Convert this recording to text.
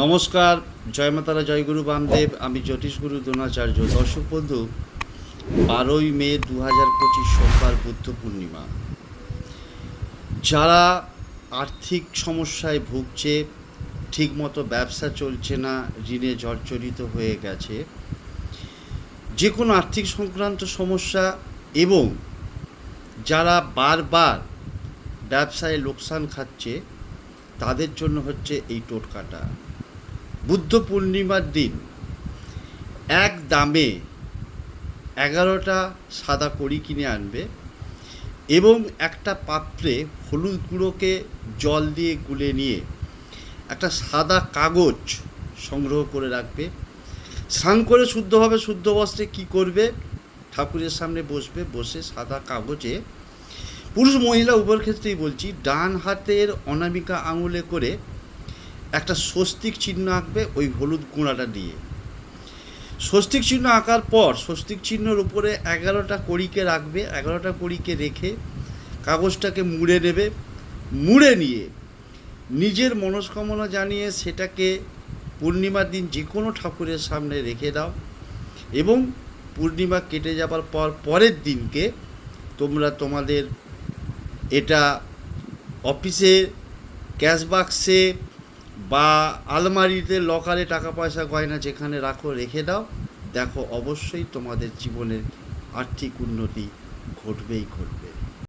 নমস্কার, জয় মাতারা জয়গুরু বামদেব। আমি জ্যোতিষগুরু দ্রোণাচার্য। দর্শক বন্ধু, বারোই মে দু হাজার পঁচিশ সোমবার বুদ্ধ পূর্ণিমা। যারা আর্থিক সমস্যায় ভুগছে, ঠিকমতো ব্যবসা চলছে না, ঋণে জর্জরিত হয়ে গেছে যে কোনো আর্থিক সংক্রান্ত সমস্যা এবং যারা বারবার ব্যবসায় লোকসান খাচ্ছে, তাদের জন্য হচ্ছে এই টোটকাটা। বুদ্ধ পূর্ণিমার দিন। এক দামে এগারোটা সাদা কড়ি কিনে আনবে এবং একটা পাত্রে হলুদ গুঁড়োকে জল দিয়ে গুলে নিয়ে একটা সাদা কাগজ সংগ্রহ করে রাখবে। স্নান করে শুদ্ধভাবে শুদ্ধ বস্ত্রে কী করবে? ঠাকুরের সামনে বসবে, বসে সাদা কাগজে পুরুষ মহিলা উভয়ের ক্ষেত্রেই বলছি, ডান হাতের অনামিকা আঙুলে করে একটা স্বস্তিক চিহ্ন আঁকবে ওই হলুদ গুঁড়াটা দিয়ে। স্বস্তিক চিহ্ন আঁকার পর স্বস্তিক চিহ্নর উপরে এগারোটা কড়িকে রাখবে, এগারোটা কড়িকে রেখে কাগজটাকে মুড়ে নেবে, মুড়ে নিয়ে নিজের মনস্কামনা জানিয়ে সেটাকে পূর্ণিমার দিন যে কোনো ঠাকুরের সামনে রেখে দাও এবং পূর্ণিমা কেটে যাবার পর পরের দিনকে তোমরা তোমাদের এটা অফিসে, ক্যাশ বাক্সে বা আলমারিতে লকারে টাকা পয়সা গয়না যেখানে রাখো, রেখে দাও। দেখো, অবশ্যই তোমাদের জীবনের আর্থিক উন্নতি ঘটবেই ঘটবে।